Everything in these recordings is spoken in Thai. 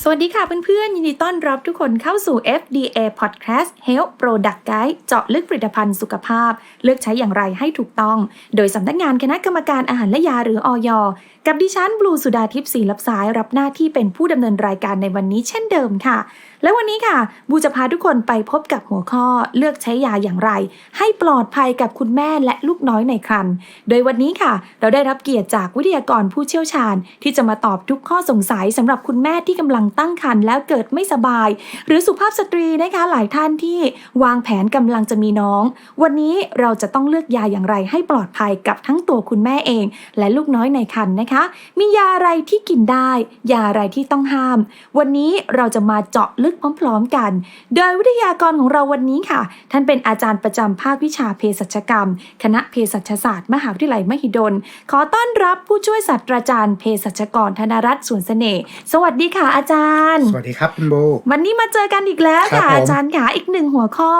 สวัสดีค่ะเพื่อนๆ ยินดีต้อนรับทุกคนเข้าสู่ FDA Podcast Health Product Guide เจาะลึกผลิตภัณฑ์สุขภาพ เลือกใช้อย่างไรให้ถูกต้อง โดยสำนักงานคณะกรรมการอาหารและยาหรืออย กับดิฉันบลูสุดาทิพย์ศรีลับสายรับหน้าที่เป็นผู้ดำเนินรายการในวันนี้เช่นเดิมค่ะ และวันนี้ค่ะ บูจะพาทุกคนไปพบกับหัวข้อเลือกใช้ยาอย่างไร ให้ปลอดภัยกับคุณแม่และลูกน้อยในครรภ์โดยวันนี้ค่ะ เราได้รับเกียรติจากวิทยากรผู้เชี่ยวชาญ ที่จะมาตอบทุกข้อสงสัยสำหรับคุณแม่ที่กำลังตั้งครรภ์แล้วเกิดไม่สบาย หรือสุภาพสตรีนะคะหลายท่านที่วางแผนกำลังจะมีน้อง วันนี้เราจะต้องเลือกยาอย่างไรให้ปลอดภัยกับทั้งตัวคุณแม่เอง และลูกน้อยในครรภ์นะคะมียาอะไรที่กินได้ ยาอะไรที่ต้องห้าม วันนี้เราจะมาเจาะลึกพร้อมๆกัน โดยวิทยากรของเราวันนี้ค่ะ ท่านเป็นอาจารย์ประจำภาควิชาเภสัชกรรม คณะเภสัชศาสตร์ มหาวิทยาลัยมหิดล ขอต้อนรับผู้ช่วยศาสตราจารย์เภสัชกรธนรัตน์สวนเสน่ห์สวัสดีค่ะอาจารย์ สวัสดีครับคุณโบ วันนี้มาเจอกันอีกแล้วครับค่ะผมอาจารย์ค่ะอีกหนึ่งหัวข้อ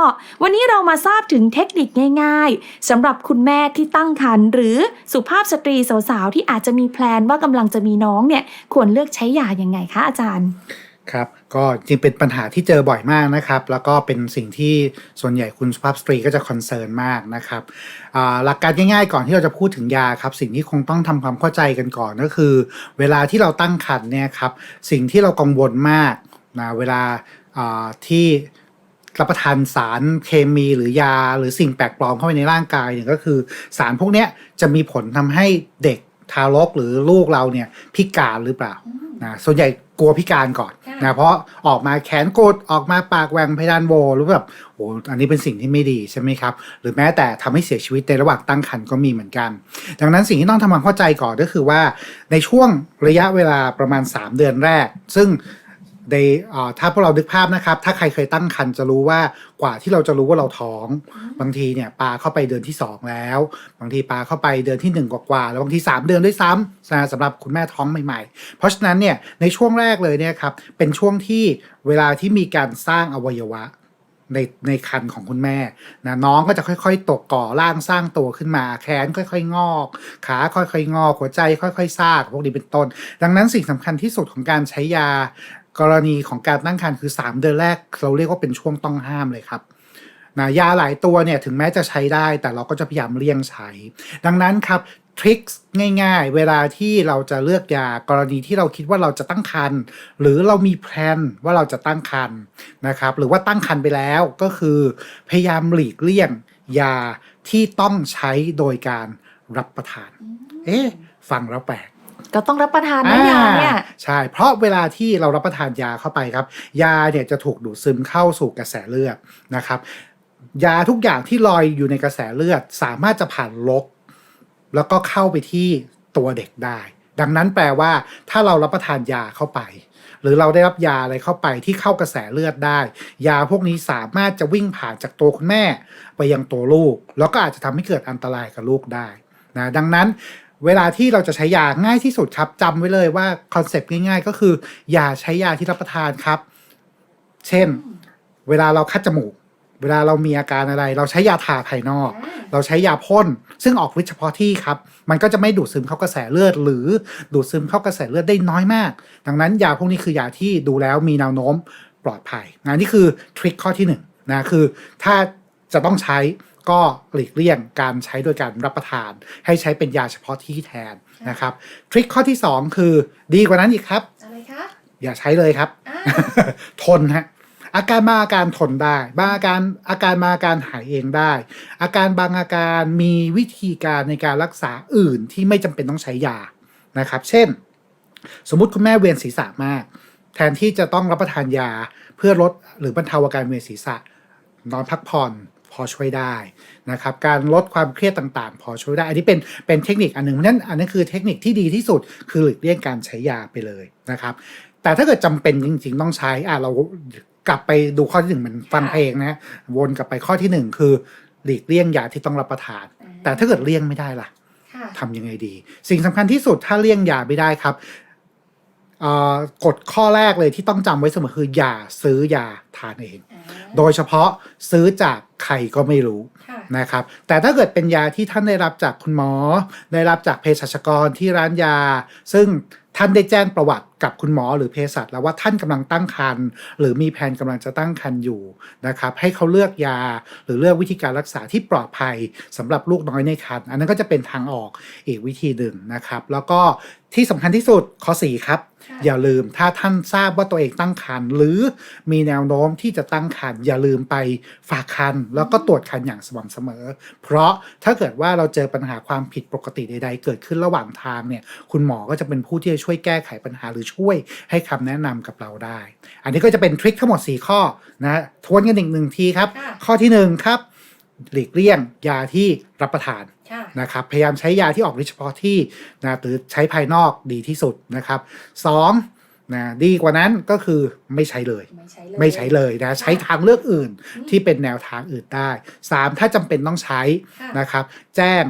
วันนี้เรามาทราบถึงเทคนิคง่าย ๆสำหรับคุณแม่ที่ตั้งครรภ์หรือสุภาพสตรีสาวๆที่อาจจะมีแพลนว่ากำลังจะมีน้องเนี่ยควรเลือกใช้ยาอย่างไงคะอาจารย์ครับก็จริงเป็นปัญหาที่เจอบ่อยมากนะครับ แล้วก็เป็นสิ่งที่ส่วนใหญ่คุณสุภาพสตรีก็จะคอนเซิร์นมากนะครับหลักการง่ายๆก่อนที่เราจะพูดถึงยาครับสิ่งที่คงต้องทำความเข้าใจกันก่อนก็คือ เวลาที่เราตั้งครรภ์เนี่ยครับสิ่งที่เรากังวลมากนะเวลาที่รับประทานสารเคมีหรือยาหรือสิ่งแปลกปลอมเข้าไปในร่างกายเนี่ยก็คือ สารพวกนี้จะมีผลทำให้เด็ก ทารกหรือลูกเราเนี่ยพิการหรือเปล่านะส่วนใหญ่กลัวพิการก่อนค่ะนะเพราะออกมาแขนกดออกมาปากแหว่งเพดานโหวหรือแบบโอ้อันนี้เป็นสิ่งที่ไม่ดีใช่ไหมครับ หรือแม้แต่ทำให้เสียชีวิตในระหว่างตั้งครรภ์ก็มีเหมือนกัน ดังนั้นสิ่งที่ต้องทำความเข้าใจก่อนก็คือว่าในช่วงระยะเวลาประมาณ 3 เดือนแรก ซึ่ง ในเอ่อถ้าพวกเราดึกภาพนะครับ ถ้าใครเคยตั้งครรภ์จะรู้ว่ากว่าที่เราจะรู้ว่าเราท้อง บางทีเนี่ยปลาเข้าไปเดือนที่ 2 แล้ว บางทีปลาเข้าไปเดือนที่ 1 กว่าๆแล้วบางที 3 เดือนด้วยซ้ำนะสำหรับคุณแม่ท้องใหม่ๆ เพราะฉะนั้นเนี่ยในช่วงแรกเลยเนี่ยครับเป็นช่วงที่เวลาที่มีการสร้างอวัยวะในในคันของคุณแม่นะน้องก็จะค่อยๆ ตกก่อร่างสร้างตัวขึ้นมา แขนค่อยๆ งอก ขาค่อยๆ งอกหัวใจค่อยๆซากพวกนี้เป็นต้น ดังนั้นสิ่งสำคัญที่สุดของการใช้ยา กรณีของการตั้งครรภ์คือ 3 เดือนแรก เราเรียกว่าเป็นช่วงต้องห้ามเลยครับนะยาหลายตัวเนี่ยถึงแม้จะใช้ได้ แต่เราก็จะพยายามเลี่ยงใช้ ดังนั้นครับทริคง่ายๆ เวลาที่เราจะเลือกยากรณีที่เราคิดว่าเราจะตั้งครรภ์หรือเรามีแพลนว่าเราจะตั้งครรภ์นะครับ หรือว่าตั้งครรภ์ไปแล้วก็คือ พยายามหลีกเลี่ยงยาที่ต้องใช้โดยการรับประทาน เอ๊ะฟังแล้วแปลก ก็ต้องรับประทานนะยาเนี่ยอ่าใช่ เพราะเวลาที่เรารับประทานยาเข้าไปครับ ยาเนี่ยจะถูกดูดซึมเข้าสู่กระแสเลือดนะครับ ยาทุกอย่างที่ลอยอยู่ในกระแสเลือด สามารถจะผ่านลก แล้วก็เข้าไปที่ตัวเด็กได้ ดังนั้นแปลว่า ถ้าเรารับประทานยาเข้าไป หรือเราได้รับยาอะไรเข้าไปที่เข้ากระแสเลือดได้ ยาพวกนี้สามารถจะวิ่งผ่านจากตัวคุณแม่ ไปยังตัวลูก แล้วก็อาจจะทำให้เกิดอันตรายกับลูกได้นะดังนั้น เวลาที่เราจะใช้ยาง่ายที่สุดครับจำไว้เลยว่าคอนเซปต์ง่ายๆ ก็คือ อย่าใช้ยาที่รับประทานครับ เช่น เวลาเราคัดจมูก เวลาเรามีอาการอะไร เราใช้ยาทาภายนอก เราใช้ยาพ่นซึ่งออกฤทธิ์เฉพาะที่ครับ มันก็จะไม่ดูดซึมเข้ากระแสเลือด หรือดูดซึมเข้ากระแสเลือดได้น้อยมาก ดังนั้นยาพวกนี้คือยาที่ดูแล้วมีแนวโน้มปลอดภัยนะนี่คือทริคข้อที่หนึ่งนะคือถ้าจะต้องใช้ ก็หลีกเลี่ยงการใช้โดยการรับประทาน ให้ใช้เป็นยาเฉพาะที่แทนนะครับทริคข้อที่สองคือดีกว่านั้นอีกครับอะไรคะอย่าใช้เลยครับอ่าทนฮะอาการบางอาการทนได้บางอาการอาการบางอาการหายเองได้ อาการบางอาการมีวิธีการในการรักษาอื่นที่ไม่จำเป็นต้องใช้ยานะครับ เช่น สมมุติคุณแม่เวียนศีรษะมาก แทนที่จะต้องรับประทานยาเพื่อลดหรือบรรเทาอาการเวียนศีรษะนอนพักผ่อน พอช่วยได้นะครับการลดความเครียดต่างๆ พอช่วยได้ อันนี้เป็นเป็นเทคนิคอันหนึ่งเพราะฉะนั้นอันนั้นคือเทคนิคที่ดีที่สุดคือหลีกเลี่ยงการใช้ยาไปเลยนะครับแต่ถ้าเกิดจำเป็นจริง ๆ ต้องใช้อะเรากลับไปดูข้อที่หนึ่งเหมันฟังเพลงนะวนกลับไปข้อที่หนึ่งคือหลีกเลี่ยงยาที่ต้องรับประทาน แต่ถ้าเกิดเลี่ยงไม่ได้ล่ะค่ะทำยังไงดี สิ่งสำคัญที่สุดถ้าเลี่ยงยาไม่ได้ครับเอ่อ กฎข้อแรกเลยที่ต้องจำไว้เสมอคือ อย่าซื้อยาทานเอง โดยเฉพาะซื้อจากใครก็ไม่รู้ค่ะนะครับ แต่ถ้าเกิดเป็นยาที่ท่านได้รับจากคุณหมอ ได้รับจากเภสัชกรที่ร้านยา ซึ่งท่านได้แจ้งประวัติกับคุณหมอหรือเภสัชแล้วว่าท่านกำลังตั้งครรภ์หรือมีแผนกำลังจะตั้งครรภ์อยู่นะครับให้เขาเลือกยาหรือเลือกวิธีการรักษาที่ปลอดภัยสำหรับลูกน้อยในครรภ์อันนั้นก็จะเป็นทางออกอีกวิธีหนึ่งนะครับ แล้วก็ที่สำคัญที่สุดข้อ4ครับค่ะ อย่าลืมถ้าท่านทราบว่าตัวเองตั้งครรภ์หรือมีแนวโน้มที่จะตั้งครรภ์อย่าลืมไปฝากครรภ์แล้วก็ตรวจครรภ์อย่างสม่ำเสมอ เพราะถ้าเกิดว่าเราเจอปัญหาความผิดปกติใด ๆ เกิดขึ้นระหว่างทางเนี่ยคุณหมอก็จะเป็นผู้ที่จะช่วยแก้ไขปัญหาหรือช่วยให้คำแนะนำกับเราได้ อันนี้ก็จะเป็นทริคทั้งหมด 4 ข้อนะทวนกันอีกหนึ่งทีครับค่ะข้อทีหนึ่1ครับหลีกเลี่ยงยาที่รับประทานค่ะ นะครับพยายามใช้ยาที่ออกฤทธิ์เฉพาะที่นะหรือใช้ภายนอกดีที่สุดนะครับสองนะดีกว่านั้นก็คือไม่ใช้เลย ไม่ใช้เลยไม่ใช้เลยนะใช้ทางเลือกอื่นอืมที่เป็นแนวทางอื่นได้ 3. ถ้าจำเป็นต้องใช้ค่ะนะครับ แจ้ง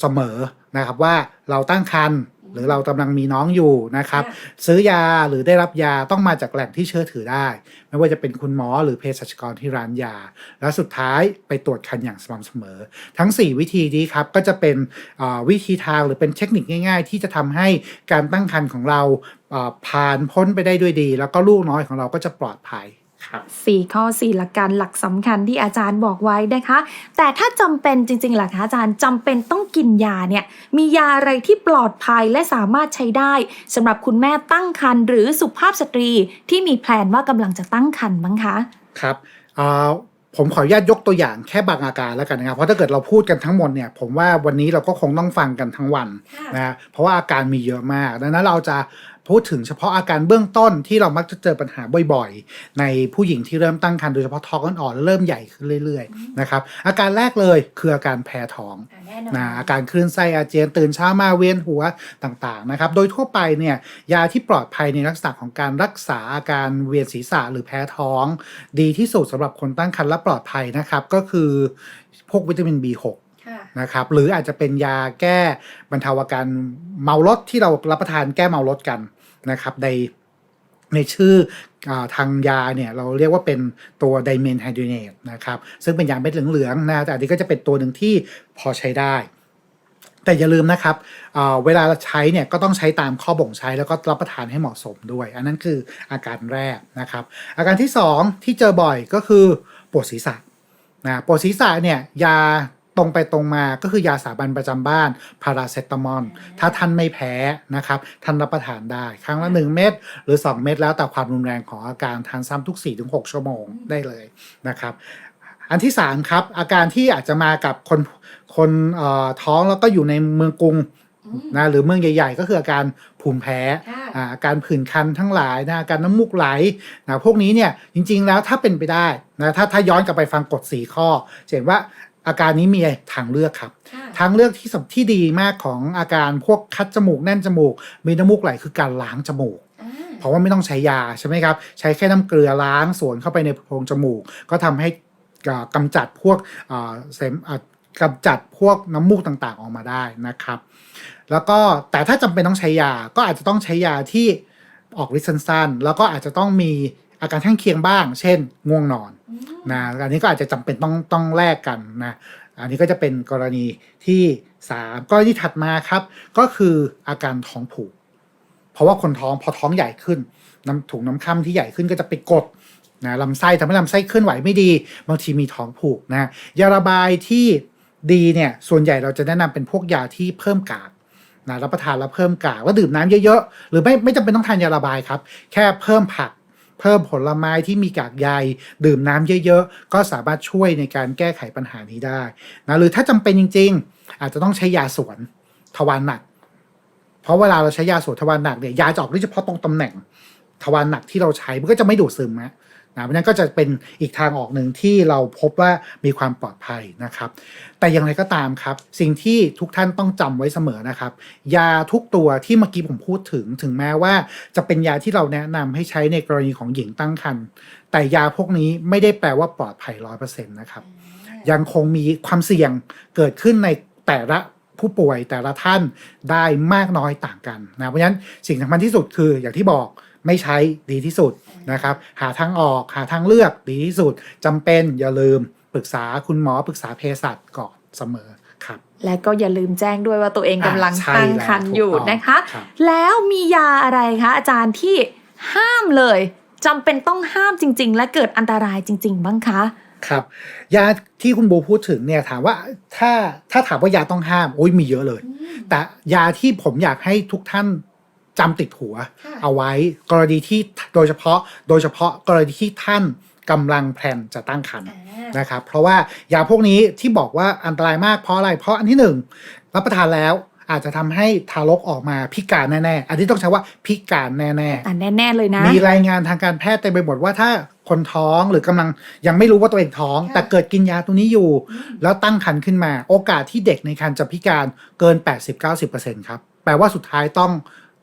เสมอนะครับว่าเราตั้งครรภ์ หรือเรากำลังมีน้องอยู่นะครับค่ะซื้อยาหรือได้รับยาต้องมาจากแหล่งที่เชื่อถือได้ ไม่ว่าจะเป็นคุณหมอหรือเภสัชกรที่ร้านยา และสุดท้ายไปตรวจคันอย่างสม่ำเสมอ ทั้ง 4 วิธีนี้ครับก็จะเป็นอ่าวิธีทางหรือเป็นเทคนิคง่าย ๆ ที่จะทำให้การตั้งครรภ์ของเราอ่าผ่านพ้นไปได้ด้วยดี แล้วก็ลูกน้อยของเราก็จะปลอดภัย ครับสี่ข้อสี่หลักการหลักสำคัญที่อาจารย์บอกไว้นะคะ แต่ถ้าจำเป็นจริงๆล่ะคะอาจารย์จำเป็นต้องกินยาเนี่ย มียาอะไรที่ปลอดภัยและสามารถใช้ได้สำหรับคุณแม่ตั้งครรภ์หรือสุภาพสตรีที่มีแพลนว่ากำลังจะตั้งครรภ์บ้างคะ ครับอ่าผมขออนุญาตยกตัวอย่างแค่บางอาการแล้วกันนะครับ เพราะถ้าเกิดเราพูดกันทั้งหมดเนี่ย ผมว่าวันนี้เราก็คงต้องฟังกันทั้งวันค่ะนะฮะเพราะว่าอาการมีเยอะมาก ดังนั้นเราจะ พูดถึงเฉพาะอาการเบื้องต้นที่เรามักจะเจอปัญหาบ่อยๆ ในผู้หญิงที่เริ่มตั้งครรภ์โดยเฉพาะท้องอ่อนๆแล้วเริ่มใหญ่ขึ้นเรื่อยๆนะครับอาการแรกเลยคืออาการแพ้ท้องแน่นอนนะอาการคลื่นไส้อาเจียนตื่นเช้ามาเวียนหัวต่างๆนะครับโดยทั่วไปเนี่ยยาที่ปลอดภัยในลักษณะของการรักษาอาการเวียนศีรษะหรือแพ้ท้อง ดีที่สุดสำหรับคนตั้งครรภ์และปลอดภัยนะครับก็คือพวกวิตามิน B6 ค่ะนะครับหรืออาจจะเป็นยาแก้บรรเทาอาการเมารถที่เรารับประทานแก้เมารถกัน นะครับในในชื่ออทางยาเนี่ยเราเรียกว่าเป็นตัวไดเมนไฮดรเนตนะครับซึ่งเป็นยาเม็ดเหลืองๆนะแต่อันนี้ก็จะเป็นตัวหนึ่งที่พอใช้ได้แต่อย่าลืมนะครับอ่าเวลาใช้เนี่ยก็ต้องใช้ตามข้อบ่งใช้แล้วก็รับประทานให้เหมาะสมด้วย อันนั้นคืออาการแรกนะครับ อาการที่ 2 ที่เจอบ่อยก็คือปวดศีรษะนะปวดศีรษะเนี่ยยา ตรงไปตรงมาก็คือยาสามัญประจำบ้านพาราเซตามอลถ้าท่านไม่แพ้นะครับท่านรับประทานได้ ครั้งละ 1 เม็ดหรือ 2 เม็ดแล้วแต่ความรุนแรงของอาการทานซ้ำทุก 4-6 ชั่วโมงได้เลยนะครับอันที่ 3 ครับ อาการที่อาจจะมากับคนคนเอ่อท้องแล้วก็อยู่ในเมืองกรุงอืมนะหรือเมืองใหญ่ ๆ ก็คืออาการภูมิแพ้ค่ะอ่าอาการผื่นคันทั้งหลายนะอาการน้ำมูกไหลนะพวกนี้เนี่ยจริงๆแล้วถ้าเป็นไปได้นะถ้าถ้าย้อนกลับไปฟังกฎ4ข้อจะเห็นว่า อาการนี้มีทางเลือกครับค่ะทางเลือกที่สำที่ดีมากของอาการพวกคัดจมูกแน่นจมูก มีน้ำมูกไหลคือการล้างจมูกอ่าเพราะว่าไม่ต้องใช้ยาใช่ไหมครับ ใช้แค่น้ำเกลือล้างสวนเข้าไปในโพรงจมูก ก็ทำให้อ่ากำจัดพวกอ่าเสมอ่ากำจัดพวกน้ำมูกต่างๆออกมาได้นะครับ แล้วก็แต่ถ้าจำเป็นต้องใช้ยาก็อาจจะต้องใช้ยาที่ออกฤทธิ์สั้นๆ แล้วก็อาจจะต้องมีอาการข้างเคียงบ้าง เช่น ง่วงนอนอืม นะอันนี้ก็อาจจะจำเป็นต้องต้องแลกกันนะอันนี้ก็จะเป็นกรณีที่สามกรณีถัดมาครับ ก็คืออาการท้องผูก เพราะว่าคนท้องพอท้องใหญ่ขึ้นน้ำถุงน้ำค่ำที่ใหญ่ขึ้นก็จะไปกดนะลำไส้ทำให้ลำไส้เคลื่อนไหวไม่ดี บางทีมีท้องผูกนะยาระบายที่ดีเนี่ยส่วนใหญ่เราจะแนะนำเป็นพวกยาที่เพิ่มกากนะรับประทานแล้วเพิ่มกากแล้วดื่มน้ำเยอะๆ หรือไม่ไม่จำเป็นต้องทานยาระบายครับ แค่เพิ่มผัก เพิ่มผลไม้ที่มีกากใย ดื่มน้ำเยอะๆ ก็สามารถช่วยในการแก้ไขปัญหานี้ได้นะหรือถ้าจำเป็นจริง ๆ อาจจะต้องใช้ยาสวนทวารหนัก เพราะเวลาเราใช้ยาสวนทวารหนักเนี่ยยาจะออกฤทธิ์เฉพาะตรงตำแหน่งทวารหนักที่เราใช้มันก็จะไม่ดูดซึมนะ นะเพราะฉะนั้นก็จะเป็นอีกทางออกหนึ่งที่เราพบว่ามีความปลอดภัยนะครับ แต่อย่างไรก็ตามครับ สิ่งที่ทุกท่านต้องจำไว้เสมอนะครับ ยาทุกตัวที่เมื่อกี้ผมพูดถึง ถึงแม้ว่าจะเป็นยาที่เราแนะนำให้ใช้ในกรณีของหญิงตั้งครรภ์แต่ยาพวกนี้ไม่ได้แปลว่าปลอดภัยร้อยเปอร์เซ็นต์นะครับ ยังคงมีความเสี่ยงเกิดขึ้นในแต่ละผู้ป่วยแต่ละท่านได้มากน้อยต่างกันนะเพราะฉะนั้นสิ่งสำคัญที่สุดคืออย่างที่บอก ไม่ใช้ดีที่สุดนะครับ หาทางออกหาทางเลือกดีที่สุดจำเป็นอย่าลืมปรึกษาคุณหมอปรึกษาเภสัชก่อนเสมอครับ และก็อย่าลืมแจ้งด้วยว่าตัวเองกำลังอ่าใช่ตั้งครรภ์อยู่แล้วถูกต้องนะคะครับแล้วมียาอะไรคะอาจารย์ที่ห้ามเลยจำเป็นต้องห้ามจริง ๆ และเกิดอันตรายจริง ๆ บ้างคะครับยาที่คุณโบพูดถึงเนี่ยถามว่าถ้าถ้าถามว่ายาต้องห้ามโอ้ยมีเยอะเลย แต่ยาที่ผมอยากให้ทุกท่าน จำติดหัวค่ะเอาไว้กรณีที่โดยเฉพาะโดยเฉพาะกรณีที่ท่านกำลังแพลนจะตั้งครรภ์นะครับ เพราะว่ายาพวกนี้ที่บอกว่าอันตรายมากเพราะอะไร เพราะอันที่หนึ่งรับประทานแล้วอาจจะทำให้ทารกออกมาพิการแน่ๆ อันนี้ต้องใช้ว่าพิการแน่ๆแต่แน่ๆเลยนะ มีรายงานทางการแพทย์เต็มไปหมดว่าถ้าคนท้องหรือกำลังยังไม่รู้ว่าตัวเองท้องค่ะแต่เกิดกินยาตัวนี้อยู่ แล้วตั้งครรภ์ขึ้นมา โอกาสที่เด็กในครรภ์จะพิการเกิน 80-90%ครับ แปลว่าสุดท้ายต้อง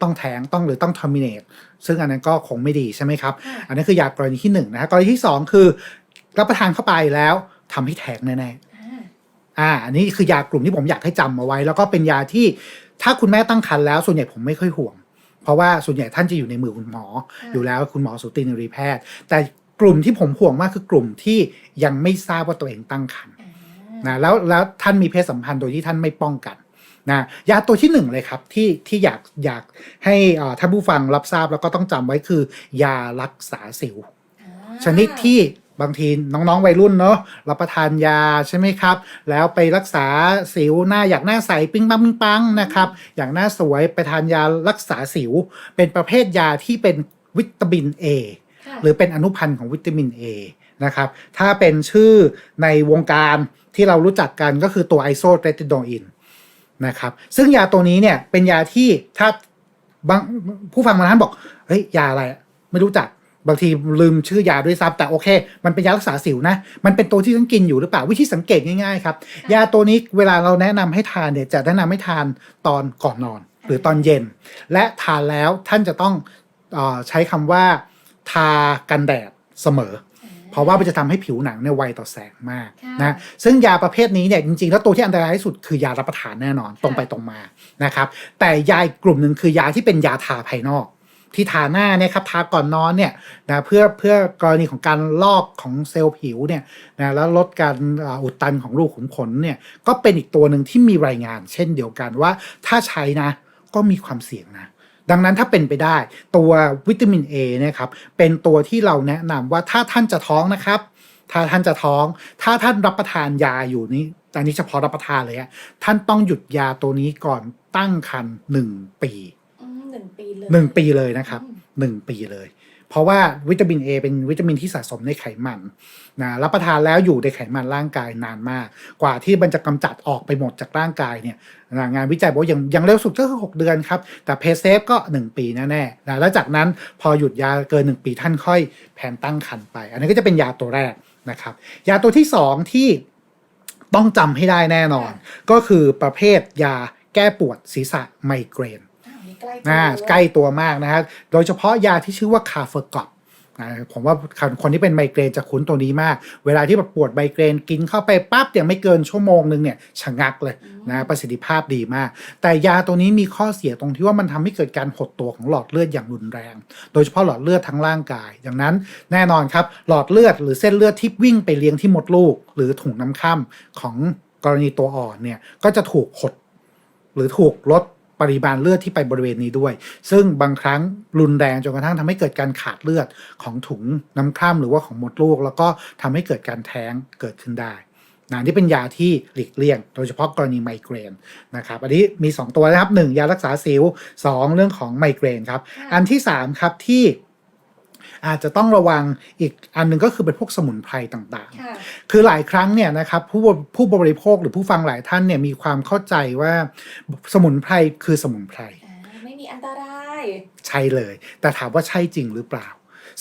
ต้องแท้งต้องหรือต้อง terminate ซึ่งอันนั้นก็คงไม่ดีใช่ไหมครับค่ะอันนี้คือยากรณีที่หนึ่งนะฮะกรณีที่สองคือรับประทานเข้าไปแล้วทำให้แท้งแน่ๆอ่าอันนี้คือยากลุ่มที่ผมอยากให้จำเอาไว้ แล้วก็เป็นยาที่ถ้าคุณแม่ตั้งครรภ์แล้วส่วนใหญ่ผมไม่ค่อยห่วง เพราะว่าส่วนใหญ่ท่านจะอยู่ในมือคุณหมอค่ะอยู่แล้วคุณหมอสูตินรีแพทย์ แต่กลุ่มที่ผมห่วงมากคือกลุ่มที่ยังไม่ทราบว่าตัวเองตั้งครรภ์นะแล้วแล้วท่านมีเพศสัมพันธ์โดยที่ท่านไม่ป้องกัน นะยาตัวที่หนึ่งเลยครับที่ที่อยากอยากให้อ่าท่านผู้ฟังรับทราบแล้วก็ต้องจำไว้คือ ยารักษาสิว ชนิดที่บางทีน้องๆวัยรุ่นเนาะรับประทานยาใช่ไหมครับ แล้วไปรักษาสิวหน้าอยากหน้าใสปิ้งปังปิ้งปังนะครับ อยากหน้าสวยไปทานยารักษาสิว เป็นประเภทยาที่เป็นวิตามิน A หรือเป็นอนุพันธ์ของวิตามิน A นะครับ ถ้าเป็นชื่อในวงการที่เรารู้จักกันก็คือตัวไอโซเรติโดอิน นะครับ ซึ่งยาตัวนี้เนี่ยเป็นยาที่ถ้าบางผู้ฟังบางท่านบอกเฮ้ยยาอะไรอะไม่รู้จักบางทีลืมชื่อยาด้วยซ้ำแต่โอเค มันเป็นยารักษาสิวนะ มันเป็นตัวที่ฉันกินอยู่หรือเปล่าวิธีสังเกตง่ายๆครับ ยาตัวนี้เวลาเราแนะนำให้ทานเนี่ยจะแนะนำให้ทานตอนก่อนนอน หรือตอนเย็น และทานแล้วท่านจะต้องออใช้คำว่าทากันแดดเสมอ เพราะว่ามันจะทำให้ผิวหนังเนี่ยไวต่อแสงมากค่ะนะซึ่งยาประเภทนี้เนี่ยจริงๆ แล้วตัวที่อันตรายที่สุดคือยารับประทานแน่นอนตรงไปตรงมานะครับแต่ยาอีกกลุ่มหนึ่งคือยาที่เป็นยาทาภายนอกที่ทาหน้าเนี่ยครับทาก่อนนอนเนี่ยนะเพื่อเพื่อกรณีของการลอกของเซลล์ผิวเนี่ยนะแล้วลดการอ่าอุดตันของรูขุมขนเนี่ยก็เป็นอีกตัวหนึ่งที่มีรายงาน เช่นเดียวกันว่าถ้าใช้นะก็มีความเสี่ยงนะ ดังนั้นถ้าเป็นไปได้ ตัววิตามิน A เนี่ยครับเป็นตัวที่เราแนะนำว่าถ้าท่านจะท้องนะครับ ถ้าท่านจะท้อง ถ้าท่านรับประทานยาอยู่นี่อันนี้เฉพาะรับประทานเลยอะท่านต้องหยุดยาตัวนี้ก่อนตั้งครรภ์หนึ่งปีหนึ่งปีเลยหนึ่งปีเลยนะครับหนึ่งปีเลย เพราะว่าวิตามิน A เป็นวิตามินที่สะสมในไขมันนะรับประทานแล้วอยู่ในไขมันร่างกายนานมาก กว่าที่มันจะกำจัดออกไปหมดจากร่างกายเนี่ยนะงานวิจัยบอกว่ายังยังเร็วสุดก็คือ 6 เดือนครับ แต่เพเซฟก็ 1 ปีแน่ๆนะแล้วจากนั้นพอหยุดยาเกิน 1 ปีท่านค่อยแผนตั้งครรภ์ไป อันนี้ก็จะเป็นยาตัวแรกนะครับ ยาตัวที่ 2 ที่ต้องจำให้ได้แน่นอน ก็คือประเภทยาแก้ปวดศีรษะไมเกรน อ่าใกล้ตัวมากนะฮะโดยเฉพาะยาที่ชื่อว่าคาเฟอร์กอปอ่าผมว่าคนที่เป็นไมเกรนจะคุ้นตัวนี้มาก เวลาที่แบบปวดไมเกรนกินเข้าไปปั๊บเนี่ยไม่เกินชั่วโมงนึงเนี่ยชะงักเลยนะประสิทธิภาพดีมาก แต่ยาตัวนี้มีข้อเสียตรงที่ว่ามันทำให้เกิดการหดตัวของหลอดเลือดอย่างรุนแรง โดยเฉพาะหลอดเลือดทั้งร่างกาย ดังนั้นแน่นอนครับหลอดเลือดหรือเส้นเลือดที่วิ่งไปเลี้ยงที่มดลูก หรือถุงน้ำค่ำของกรณีตัวอ่อนเนี่ยก็จะถูกหดหรือถูกลด ปริมาณเลือดที่ไปบริเวณนี้ด้วย ซึ่งบางครั้งรุนแรงจนกระทั่งทำให้เกิดการขาดเลือดของถุงน้ำคร่ำหรือว่าของมดลูก แล้วก็ทำให้เกิดการแท้งเกิดขึ้นได้นะนี่เป็นยาที่หลีกเลี่ยง โดยเฉพาะกรณีไมเกรนนะครับอันนี้มี 2 ตัวนะครับ 1 ยารักษาสิว 2 เรื่องของไมเกรนครับ อันที่ 3 ครับที่ อาจจะต้องระวังอีกอันหนึ่งก็คือเป็นพวกสมุนไพรต่างๆค่ะคือหลายครั้งเนี่ยนะครับผู้บผู้บริโภคหรือผู้ฟังหลายท่านเนี่ยมีความเข้าใจว่าสมุนไพรคือสมุนไพรไม่มีอันตราย ใช่เลย แต่ถามว่าใช่จริงหรือเปล่า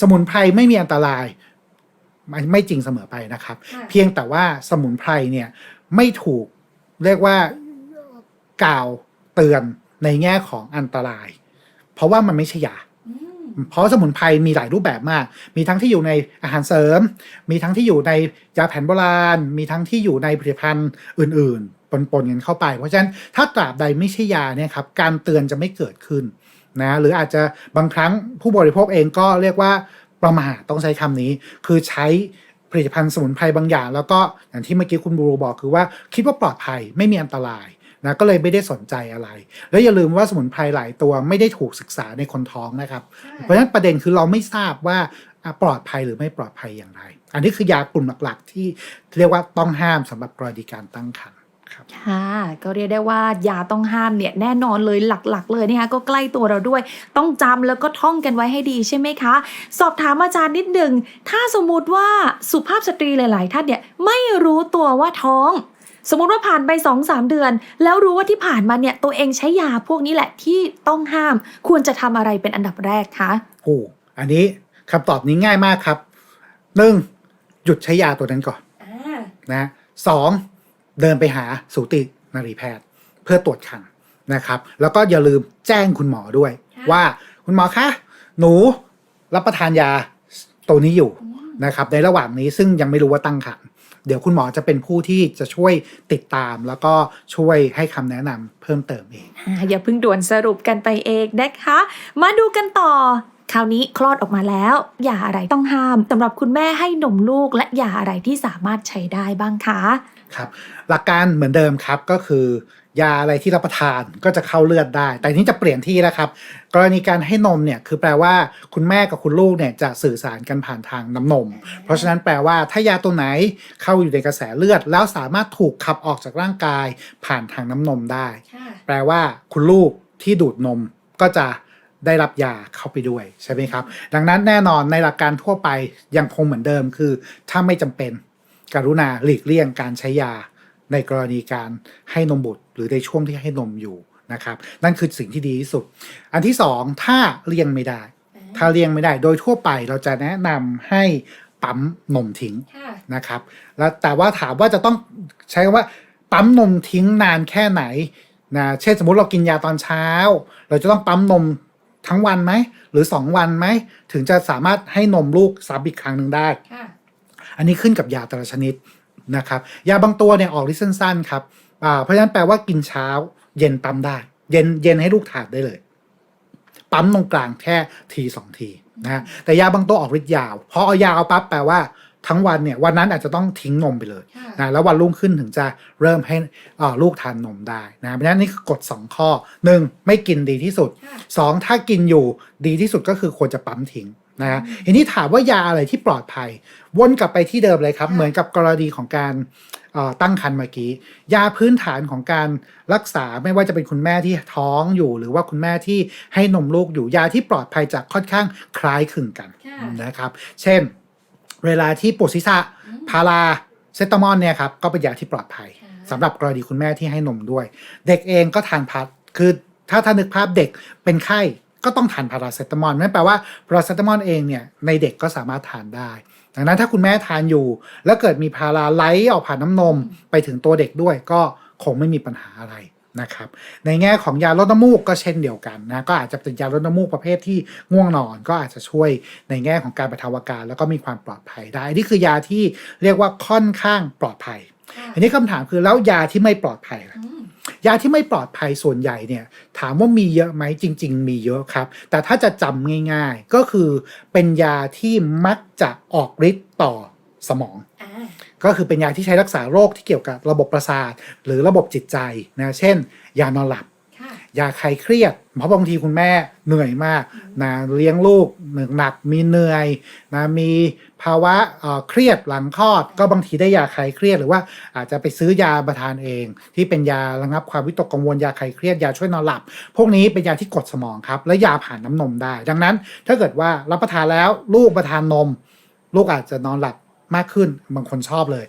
สมุนไพรไม่มีอันตรายไม่ไม่จริงเสมอไปนะครับค่ะเพียงแต่ว่าสมุนไพรเนี่ยไม่ถูกเรียกว่ากล่าวเตือนในแง่ของอันตราย เพราะว่ามันไม่ใช่ยา เพราะสมุนไพรมีหลายรูปแบบมาก มีทั้งที่อยู่ในอาหารเสริม มีทั้งที่อยู่ในยาแผนโบราณ มีทั้งที่อยู่ในผลิตภัณฑ์อื่น ๆ ปนๆกันเข้าไป เพราะฉะนั้นถ้าตราบใดไม่ใช่ยาเนี่ยครับการเตือนจะไม่เกิดขึ้นนะหรืออาจจะบางครั้งผู้บริโภคเองก็เรียกว่าประมาทต้องใช้คำนี้ คือใช้ผลิตภัณฑ์สมุนไพรบางอย่าง แล้วก็อย่างที่เมื่อกี้คุณบูรูบอกคือว่าคิดว่าปลอดภัยไม่มีอันตราย นะก็เลยไม่ได้สนใจอะไร แล้วอย่าลืมว่าสมุนไพรหลายตัวไม่ได้ถูกศึกษาในคนท้องนะครับ เพราะฉะนั้นประเด็นคือเราไม่ทราบว่าอะปลอดภัยหรือไม่ปลอดภัยอย่างไร อันนี้คือยากลุ่มหลักๆ ที่เรียกว่าต้องห้ามสำหรับกรณีการตั้งครรภ์ครับค่ะก็เรียกได้ว่ายาต้องห้ามเนี่ยแน่นอนเลยหลักๆ เลยนะคะก็ใกล้ตัวเราด้วย ต้องจำแล้วก็ท่องกันไว้ให้ดีใช่ไหมคะ สอบถามอาจารย์นิดหนึ่งถ้าสมมุติว่าสุภาพสตรีหลาย ๆ ท่านเนี่ยไม่รู้ตัวว่าท้อง สมมุติว่าผ่านไป2อสเดือน แล้วรู้ว่าที่ผ่านมาเนี่ยตัวเองใช้ยาพวกนี้แหละที่ต้องห้าม ควรจะทำอะไรเป็นอันดับแรกคะโอ้อันนี้คำตอบนี้ง่ายมากครับหนึ่งหยุดใช้ยาตัวนั้นก่อนนะสองเดินไปหาสูตินรีแพทย์ เพื่อตรวจคันนะครับ แล้วก็อย่าลืมแจ้งคุณหมอด้วยค่ะว่าคุณหมอคะหนูรับประทานยาตัวนี้อยู่นะครับ ในระหว่างนี้ซึ่งยังไม่รู้ว่าตั้งครรภ์ เดี๋ยวคุณหมอจะเป็นผู้ที่จะช่วยติดตาม แล้วก็ช่วยให้คำแนะนำเพิ่มเติมเองอ่าอย่าเพิ่งด่วนสรุปกันไปเองนะคะ มาดูกันต่อคราวนี้คลอดออกมาแล้วยาอะไรต้องห้ามสำหรับคุณแม่ให้นมลูกและยาอะไรที่สามารถใช้ได้บ้างคะครับ หลักการเหมือนเดิมครับก็คือ ยาอะไรที่รับประทานก็จะเข้าเลือดได้ แต่ทีนี้จะเปลี่ยนที่แล้วครับ กรณีการให้นมเนี่ยคือแปลว่าคุณแม่กับคุณลูกเนี่ยจะสื่อสารกันผ่านทางน้ำนม เพราะฉะนั้นแปลว่าถ้ายาตัวไหนเข้าอยู่ในกระแสเลือด แล้วสามารถถูกขับออกจากร่างกายผ่านทางน้ำนมได้ แปลว่าคุณลูกที่ดูดนมก็จะได้รับยาเข้าไปด้วยใช่ไหมครับ ดังนั้นแน่นอนในหลักการทั่วไปยังคงเหมือนเดิมคือ ถ้าไม่จำเป็นกรุณาหลีกเลี่ยงการใช้ยาในกรณีการให้นมบุตร หรือในช่วงที่ให้นมอยู่นะครับ นั่นคือสิ่งที่ดีที่สุด อันที่สองถ้าเลี่ยงไม่ได้ ถ้าเลี่ยงไม่ได้โดยทั่วไปเราจะแนะนำให้ปั๊มนมทิ้งนะครับ แล้วแต่ว่าถามว่าจะต้องใช้คำว่าปั๊มนมทิ้งนานแค่ไหนนะเช่นสมมติเรากินยาตอนเช้า เราจะต้องปั๊มนมทั้งวันไหม หรือ 2 วันไหม ถึงจะสามารถให้นมลูกซ้ำอีกครั้งหนึ่งได้ อันนี้ขึ้นกับยาแต่ละชนิดนะครับ ยาบางตัวเนี่ยออกฤทธิ์สั้นๆครับ อ่าเพราะฉะนั้นแปลว่ากินเช้า เย็นปั๊มได้ เย็นเย็นให้ลูกทานได้เลย ปั๊มตรงกลางแค่ทีสองทีนะฮะแต่ยาบางตัวออกฤทธิ์ยาวพอเอายาวปั๊บแปลว่าทั้งวันเนี่ยวันนั้นอาจจะต้องทิ้งนมไปเลยนะแล้ววันรุ่งขึ้นถึงจะเริ่มให้อ่าลูกทานนมได้นะเพราะฉะนั้นนี่คือกฎ2ข้อ 1. ไม่กินดีที่สุด 2. ถ้ากินอยู่ดีที่สุดก็คือควรจะปั๊มทิ้งนะฮะทีนี้ถามว่ายาอะไรที่ปลอดภัย วนกลับไปที่เดิมเลยครับ เหมือนกับกรณีของการเอ่อ ตั้งครรภ์เมื่อกี้ ยาพื้นฐานของการรักษาไม่ว่าจะเป็นคุณแม่ที่ท้องอยู่ หรือว่าคุณแม่ที่ให้นมลูกอยู่ยาที่ปลอดภัยจะค่อนข้างคล้ายคลึงกันค่ะนะครับ เช่น เวลาที่ปวดศีรษะพาราเซตามอลเนี่ยครับก็เป็นยาที่ปลอดภัยค่ะสำหรับกรณีคุณแม่ที่ให้นมด้วย เด็กเองก็ทานพัดคือถ้าท่านนึกภาพเด็กเป็นไข้ ก็ต้องทานพาราเซตามอลนั่นแปลว่าพาราเซตามอลเองเนี่ยในเด็กก็สามารถทานได้ ดังนั้นถ้าคุณแม่ทานอยู่ แล้วเกิดมีพาราไหลออกผ่านน้ำนมไปถึงตัวเด็กด้วยก็คงไม่มีปัญหาอะไรนะครับในแง่ของยาลดน้ำมูกก็เช่นเดียวกันนะก็อาจจะเป็นยาลดน้ำมูกประเภทที่ง่วงนอน ก็อาจจะช่วยในแง่ของการบรรเทาอาการ แล้วก็มีความปลอดภัยได้นี่คือยาที่เรียกว่าค่อนข้างปลอดภัย อันนี้คำถามคือแล้วยาที่ไม่ปลอดภัยล่ะ ยาที่ไม่ปลอดภัยส่วนใหญ่เนี่ยถามว่ามีเยอะไหมจริง ๆ มีเยอะครับ แต่ถ้าจะจำง่ายๆ ก็คือเป็นยาที่มักจะออกฤทธิ์ต่อสมองก็คือเป็นยาที่ใช้รักษาโรคที่เกี่ยวกับระบบประสาท หรือระบบจิตใจนะเช่น ยานอนหลับ ยาคลายเครียด เพราะบางทีคุณแม่เหนื่อยมากนะเลี้ยงลูกหนึ่งหนักมีเหนื่อยนะมีภาวะเเครียดหลังคลอด ก็บางทีได้ยาคลายเครียดหรือว่าอาจจะไปซื้อยาประทานเอง ที่เป็นยาระงับความวิตกกังวลยาคลายเครียดยาช่วยนอนหลับ พวกนี้เป็นยาที่กดสมองครับ และยาผ่านน้ำนมได้ ดังนั้น ถ้าเกิดว่ารับประทานแล้วลูกประทานนม ลูกอาจจะนอนหลับมากขึ้นบางคนชอบเลย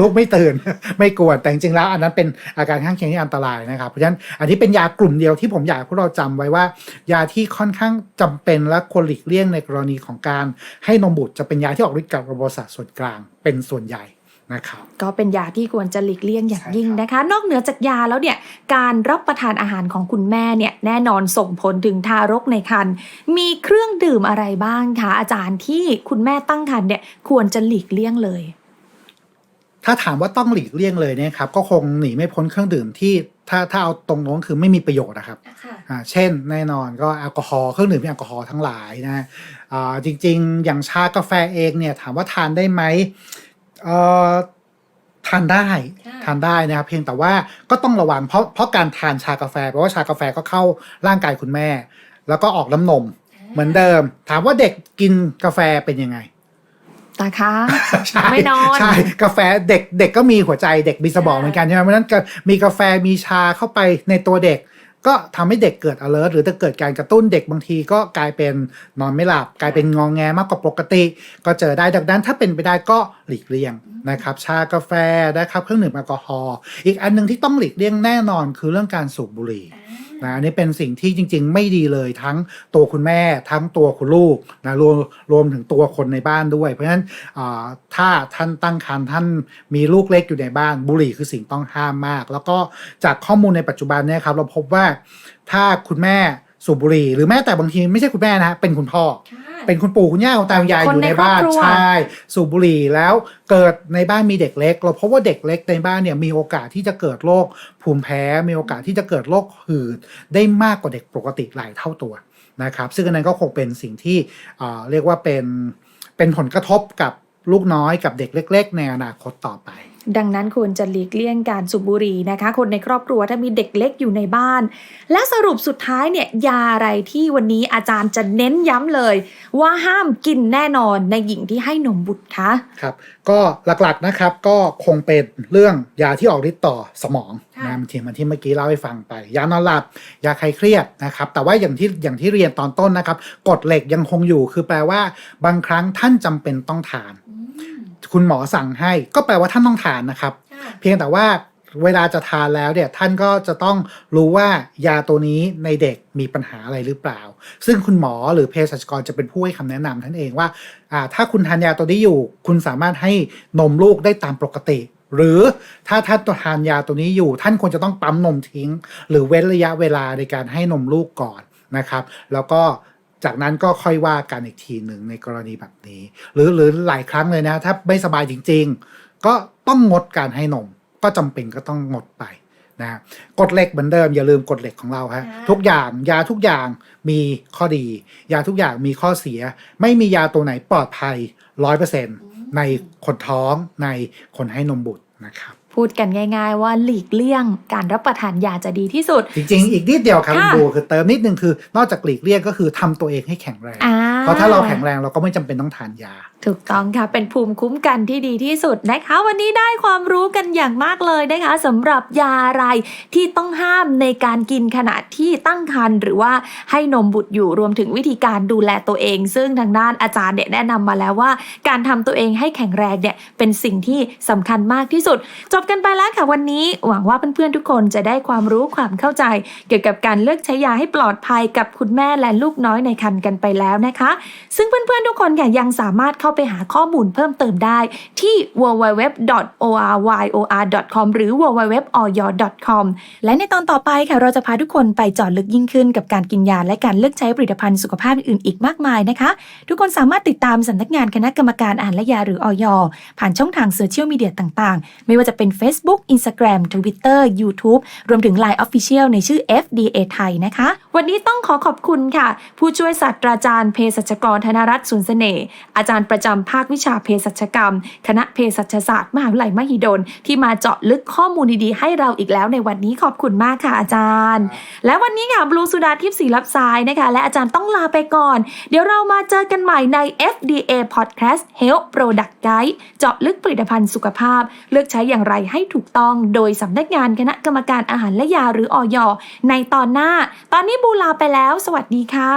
ลูกไม่ตื่น ไม่กวนแต่จริงๆแล้ว อันนั้นเป็นอาการข้างเคียงที่อันตรายนะครับ เพราะฉะนั้นอันนี้เป็นยากลุ่มเดียวที่ผมอยากให้พวกเราจำไว้ว่า ยาที่ค่อนข้างจำเป็นและควรหลีกเลี่ยงในกรณีของการให้นมบุตรจะเป็นยาที่ออกฤทธิ์กับระบบประสาทส่วนกลางเป็นส่วนใหญ่นะครับก็เป็นยาที่ควรจะหลีกเลี่ยงอย่างยิ่งใช่ครับนะคะ นอกเหนือจากยาแล้วเนี่ยการรับประทานอาหารของคุณแม่เนี่ยแน่นอนส่งผลถึงทารกในครรภ์มีเครื่องดื่มอะไรบ้างคะอาจารย์ที่คุณแม่ตั้งครรภ์เนี่ยควรจะหลีกเลี่ยงเลย ถ้าถามว่าต้องหลีกเลี่ยงเลยเนี่ยครับก็คงหนีไม่พ้นเครื่องดื่มที่ถ้าถ้าเอาตรงโน้นคือไม่มีประโยชน์นะครับอ่าเช่นแน่นอนก็แอลกอฮอล์เครื่องดื่มที่แอลกอฮอล์ทั้งหลายนะอ่าจริง ๆ อย่างชากาแฟเองเนี่ยถามว่าทานได้ไหมเอ่อทานได้ค่ะทานได้นะครับเพียงแต่ว่าก็ต้องระวังเพราะเพราะการทานชากาแฟเพราะว่าชากาแฟก็เข้าร่างกายคุณแม่ แล้วก็ออกน้ำนมเหมือนเดิม ถามว่าเด็กกินกาแฟเป็นยังไง ตาคะใช่ไม่นอน ใช่ กาแฟเด็กเด็กก็มีหัวใจเด็กมีสมองเหมือนกันใช่ไหมเพราะฉะนั้นก็มีกาแฟมีชาเข้าไปในตัวเด็ก ก็ทำให้เด็กเกิด alert หรือถ้าเกิดการกระตุ้นเด็กบางทีก็กลายเป็นนอนไม่หลับ กลายเป็นงองแงมากกว่าปกติ ก็เจอได้ดังนั้นถ้าเป็นไปได้ก็หลีกเลี่ยงนะครับชากาแฟนะครับเครื่องดื่มแอลกอฮอล์อีกอันหนึงที่ต้องหลีกเลี่ยงแน่นอนคือเรื่องการสูบบุหรี่ นะอันนี้เป็นสิ่งที่จริง ๆ ไม่ดีเลยทั้งตัวคุณแม่ทั้งตัวคุณลูกนะรวมรวมถึงตัวคนในบ้านด้วย เพราะฉะนั้นถ้าท่านตั้งครรภ์ท่านมีลูกเล็กอยู่ในบ้านบุหรี่คือสิ่งต้องห้ามมาก แล้วก็จากข้อมูลในปัจจุบันเนี่ยครับเราพบว่าถ้าคุณแม่สูบบุหรี่หรือแม้แต่บางทีไม่ใช่คุณแม่นะเป็นคุณพ่อ เป็นคุณปู่คุณย่าคุณตาคุณยายคอนยู่ในในบ้านครอบครัวใช่สูบบุหรี่แล้วเกิดในบ้านมีเด็กเล็ก เราพบว่าเด็กเล็กในบ้านเนี่ยมีโอกาสที่จะเกิดโรคภูมิแพ้มีโอกาสที่จะเกิดโรคหืดได้มากกว่าเด็กปกติหลายเท่าตัวนะครับ ซึ่งอันนั้นก็คงเป็นสิ่งที่เอ่อเรียกว่าเป็นเป็นผลกระทบกับลูกน้อยกับเด็กเล็ก ๆ ในอนาคตต่อไป ดังนั้นควรจะหลีกเลี่ยงการสูบบุหรี่นะคะ คนในครอบครัวถ้ามีเด็กเล็กอยู่ในบ้าน และสรุปสุดท้ายเนี่ยยาอะไรที่วันนี้อาจารย์จะเน้นย้ำเลย ว่าห้ามกินแน่นอนในหญิงที่ให้นมบุตรคะครับ ก็หลักๆนะครับก็คงเป็นเรื่องยาที่ออกฤทธิ์ต่อสมองค่ะนะที่มันที่เมื่อกี้เล่าให้ฟังไป ยานอนหลับ ยาคลายเครียดนะครับ แต่ว่าอย่างที่อย่างที่เรียนตอนต้นนะครับกฎเหล็กยังคงอยู่คือแปลว่า บางครั้งท่านจำเป็นต้องทาน คุณหมอสั่งให้ก็แปลว่าท่านต้องทานนะครับ เพียงแต่ว่าเวลาจะทานแล้วเนี่ยท่านก็จะต้องรู้ว่ายาตัวนี้ในเด็กมีปัญหาอะไรหรือเปล่า ซึ่งคุณหมอหรือเภสัชกรจะเป็นผู้ให้คำแนะนำท่านเองว่าอ่าถ้าคุณทานยาตัวนี้อยู่ คุณสามารถให้นมลูกได้ตามปกติ หรือถ้าท่านทานยาตัวนี้อยู่ ท่านควรจะต้องปั๊มนมทิ้ง หรือเว้นระยะเวลาในการให้นมลูกก่อนนะครับ แล้วก็ จากนั้นก็ค่อยว่ากันอีกทีหนึ่งในกรณีแบบนี้ หรือหรือหลายครั้งเลยนะ ถ้าไม่สบายจริง ๆ ก็ต้องงดการให้นม ก็จำเป็นก็ต้องงดไปนะกฎเหล็กเหมือนเดิมอย่าลืมกฎเหล็กของเราฮะค่ะทุกอย่างยาทุกอย่างมีข้อดี ยาทุกอย่างมีข้อเสีย ไม่มียาตัวไหนปลอดภัยร้อยเปอร์เซ็นต์ในคนท้องในคนให้นมบุตรนะครับ พูดกันง่าย ๆ ว่าหลีกเลี่ยง การรับประทานยาจะดีที่สุด จริงๆ อีกนิดเดียวครับค่ะคุณดูคือเติมนิดนึงคือ นอกจากหลีกเลี่ยงก็คือทำตัวเองให้แข็งแรงอ่เพ ราะถ้าเราแข็งแรงเราก็ไม่จำเป็นต้องทานยา ถูกต้องค่ะ เป็นภูมิคุ้มกันที่ดีที่สุดนะคะ วันนี้ได้ความรู้กันอย่างมากเลยนะคะสำหรับยาอะไรที่ต้องห้ามในการกินขณะที่ตั้งครรภ์หรือว่าให้นมบุตรอยู่รวมถึงวิธีการดูแลตัวเอง ซึ่งทางด้านอาจารย์เนี่ยแนะนำมาแล้วว่า การทำตัวเองให้แข็งแรงเนี่ยเป็นสิ่งที่สำคัญมากที่สุด จบกันไปแล้วค่ะวันนี้ หวังว่าเพื่อนๆทุกคนจะได้ความรู้ความเข้าใจ เกี่ยวกับการเลือกใช้ยาให้ปลอดภัยกับคุณแม่และลูกน้อยในครรภ์กันไปแล้วนะคะซึ่งเพื่อนๆทุกคนค่ะยังสามารถเข้าไปหาข้อมูลเพิ่มเติมได้ที่ www.oryor.com หรือ www.oyor.com และในตอนต่อไปค่ะเราจะพาทุกคนไปเจาะลึกยิ่งขึ้นกับการกินยาและการเลือกใช้ผลิตภัณฑ์สุขภาพอื่นๆอีกมากมายนะคะ ทุกคนสามารถติดตามสำนักงานคณะกรรมการอาหารและยาหรืออยผ่านช่องทางโซเชียลมีเดียต่างๆ ไม่ว่าจะเป็น Facebook Instagram Twitter YouTube รวมถึง Line Official ในชื่อ FDA ไทยนะคะ วันนี้ต้องขอขอบคุณค่ะ ผู้ช่วยศาสตราจารย์เภสัชกรธนรัตน์สุนเสน่ห์อาจารย์ประจำภาควิชาเภสัชกรรม คณะเภสัชศาสตร์มหาวิทยาลัยมหิดล ที่มาเจาะลึกข้อมูลดีๆ ให้เราอีกแล้วในวันนี้ขอบคุณมากค่ะอาจารย์ และวันนี้ค่ะบลูสุดาทิพย์ศรีรับสายนะคะ และอาจารย์ต้องลาไปก่อน เดี๋ยวเรามาเจอกันใหม่ใน FDA Podcast Health Product Guide เจาะลึกผลิตภัณฑ์สุขภาพ เลือกใช้อย่างไรให้ถูกต้อง โดยสำนักงานคณะกรรมการอาหารและยาหรืออยในตอนหน้า ตอนนี้บูลาไปแล้ว สวัสดีค่ะ